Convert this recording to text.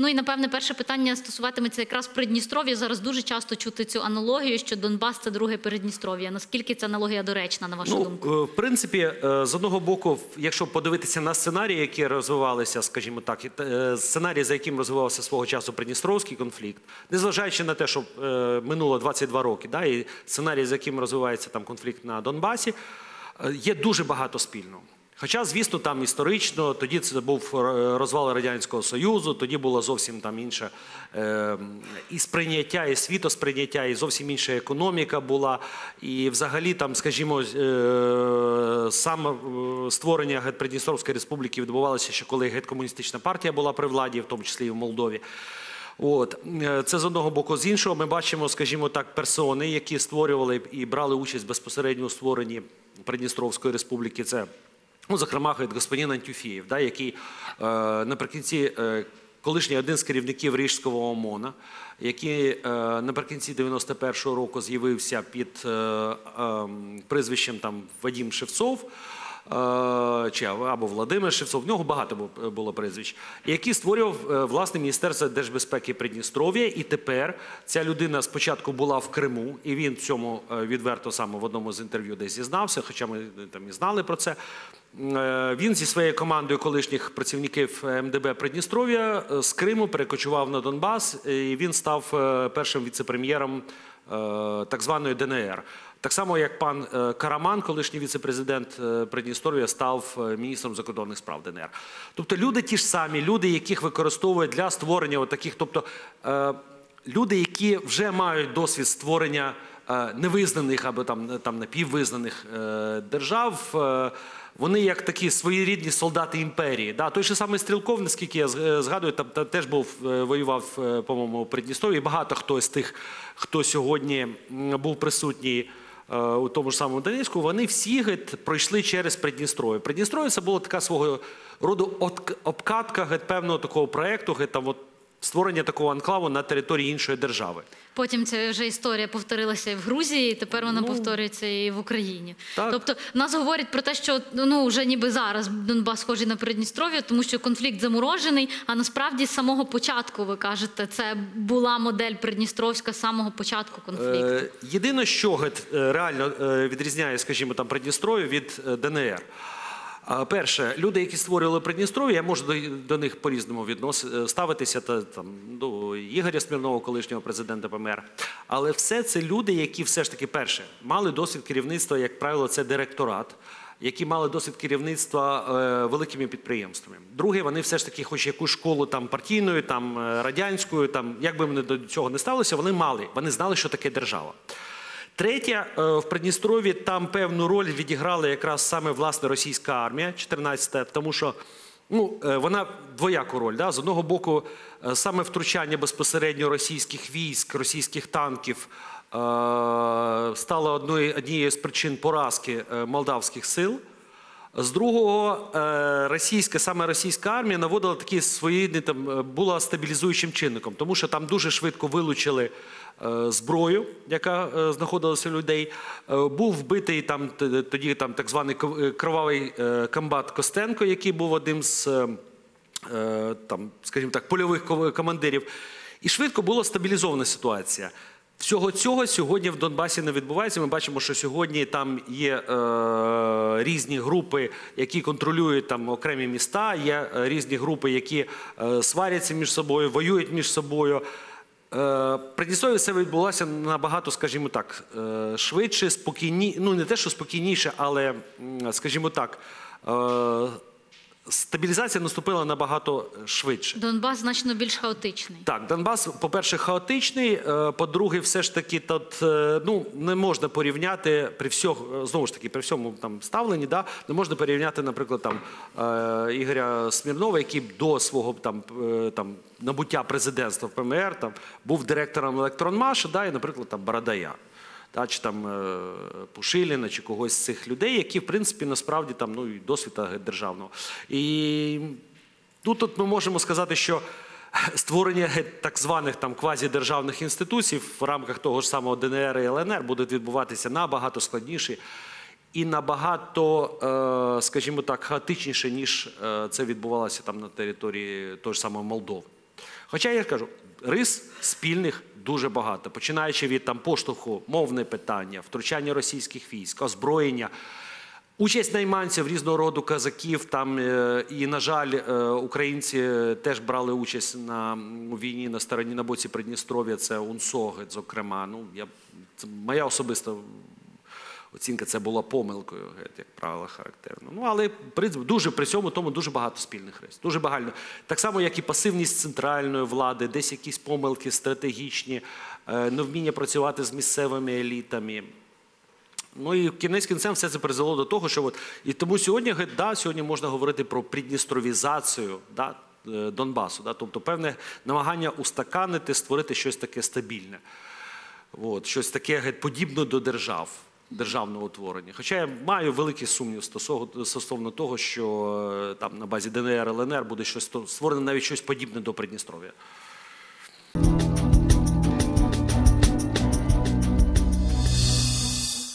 Ну і напевне перше питання стосуватиметься якраз Придністров'я. Зараз дуже часто чути цю аналогію, що Донбас це друге Передністров'я. Наскільки ця аналогія доречна, на вашу думку? Ну, е, в принципі, е, з одного боку, якщо подивитися на сценарії, які розвивалися, скажімо так, е, за яким розвивався свого часу Придністровський конфлікт, незважаючи на те, що минуло 22 роки, да, і сценарій, за яким розвивається там конфлікт на Донбасі, є дуже багато спільного. Хоча, звісно, там історично, тоді це був е, розвал Радянського Союзу, тоді було зовсім там інше е, і сприйняття, і світосприйняття, і зовсім інша економіка була. І взагалі там, скажімо, е, саме створення Придністровської республіки відбувалося ще коли гет-комуністична партія була при владі, в тому числі і в Молдові. От це з одного боку. З іншого, ми бачимо, скажімо так, персони, які створювали і брали участь безпосередньо у створенні Придністровської республіки. Це, ну, зокрема, от господин Антюфієв, да, який е, наприкінці. Е, Колишній один з керівників Рижського ОМОНа, який е, наприкінці 91-го року з'явився під е, е, прізвищем там Вадім Шевцов, е, чи або Владимир Шевцов, в нього багато було прізвищ, який створював власне Міністерство держбезпеки Придністров'я. І тепер ця людина спочатку була в Криму, і він в цьому відверто саме в одному з інтерв'ю десь зізнався, хоча ми там і знали про це. Е, Він зі своєю командою колишніх працівників МДБ Придністров'я е, з Криму перекочував на Донбас, і він став е, першим віце-прем'єром так званої ДНР. Так само, як пан Караман, колишній віце-президент Придністров'я, став міністром закордонних справ ДНР. Тобто люди ті ж самі, люди, яких використовують для створення таких, тобто люди, які вже мають досвід створення невизнаних або там, там напіввизнаних е, держав. е, Вони як такі своєрідні солдати імперії. Да, той же самий Стрілков, наскільки я е, згадую, там, там теж був е, воював, е, по-моєму, у Придністров'ї. І Багато хто з тих, хто сьогодні був присутній е, у тому ж самому Донецьку, вони всі пройшли через Придністров'я. Придністров'я це була така свого роду обкатка геть, певного такого проєкту, геть, там, от, створення такого анклаву на території іншої держави. Потім ця вже історія повторилася і в Грузії, і тепер вона Ну, повторюється і в Україні. так. Тобто нас говорять про те, що ну вже ніби зараз Донбас схожий на Придністров'я, тому що конфлікт заморожений. А насправді з самого початку ви кажете, це була модель Придністровська з самого початку конфлікту. Е, Єдине, що е, реально е, відрізняє, скажімо, там Придністров'я від е, ДНР. Перше, люди, які створювали Придністров'я, я можу до, до них по-різному віднос, е, ставитися та, там, до Ігоря Смірнова, колишнього президента ПМР. Але все це люди, які все ж таки перше мали досвід керівництва, як правило, це директорат. Які мали досвід керівництва е, великими підприємствами. Друге, вони все ж таки, хоч якусь школу там партійною, там е, радянською, там як би вони до цього не сталося, вони мали, вони знали, що таке держава. Третє, е, в Придністрові там певну роль відіграла якраз саме власне російська армія, 14-та, тому що ну, е, вона двояку роль. Да? З одного боку, е, саме втручання безпосередньо російських військ, російських танків стало однією з причин поразки молдавських сил. З другого, е, російська, саме російська армія наводила такі своєрідні, там, е, була стабілізуючим чинником, тому що там дуже швидко вилучили е, зброю, яка знаходилася у людей. Був вбитий там тоді там так званий кровавий комбат Костенко, який був одним з там, скажімо так, польових командирів. І швидко була стабілізована ситуація. Всього цього сьогодні в Донбасі не відбувається. Ми бачимо, що сьогодні там є е, різні групи, які контролюють там окремі міста. Є е, різні групи, які е, сваряться між собою, воюють між собою. Е, Придністров'я все відбулося набагато, скажімо так, е, швидше, спокійні, ну не те, що спокійніше, але, скажімо так, е, стабілізація наступила набагато швидше. Донбас значно більш хаотичний. Так, Донбас, по-перше, хаотичний. е, По-друге, все ж таки, тут е, ну не можна порівняти при всьому, знову ж таки, при всьому там ставленні, да, не можна порівняти, наприклад, там е, Ігоря Смірнова, який до свого там, е, там набуття президентства в ПМР там був директором електронмаша, да, і, наприклад, там Бородая. Та, чи там е, Пушиліна, чи когось з цих людей, які, в принципі, насправді там ну, і досвід е, державного. І тут, тут ми можемо сказати, що створення так званих там квазідержавних інституцій в рамках того ж самого ДНР і ЛНР буде відбуватися набагато складніше і набагато, е, скажімо так, хаотичніше, ніж це відбувалося там на території того ж самого Молдови. Хоча я кажу, рис спільних дуже багато, починаючи від там поштовху, мовне питання, втручання російських військ, озброєння. Участь найманців різного роду казаків там е, і, на жаль, е, українці теж брали участь на війні на стороні на боці Придністров'я. Це Унсоги, зокрема. Ну я це моя особиста оцінка це була помилкою, як правило, характерно. Ну але при, дуже при цьому тому дуже багато спільних рис. Дуже багато. Так само, як і пасивність центральної влади, десь якісь помилки стратегічні, е, невміння працювати з місцевими елітами. Ну і кінець кінцем все це призвело до того, що от і тому сьогодні да, сьогодні можна говорити про придністровізацію да, е, Донбасу, да, тобто певне намагання устаканити, створити щось таке стабільне, от, щось таке подібне до держав. Державного утворення. Хоча я маю великий сумнів стосовно, того, що е, там на базі ДНР, ЛНР буде щось створено навіть щось подібне до Придністров'я.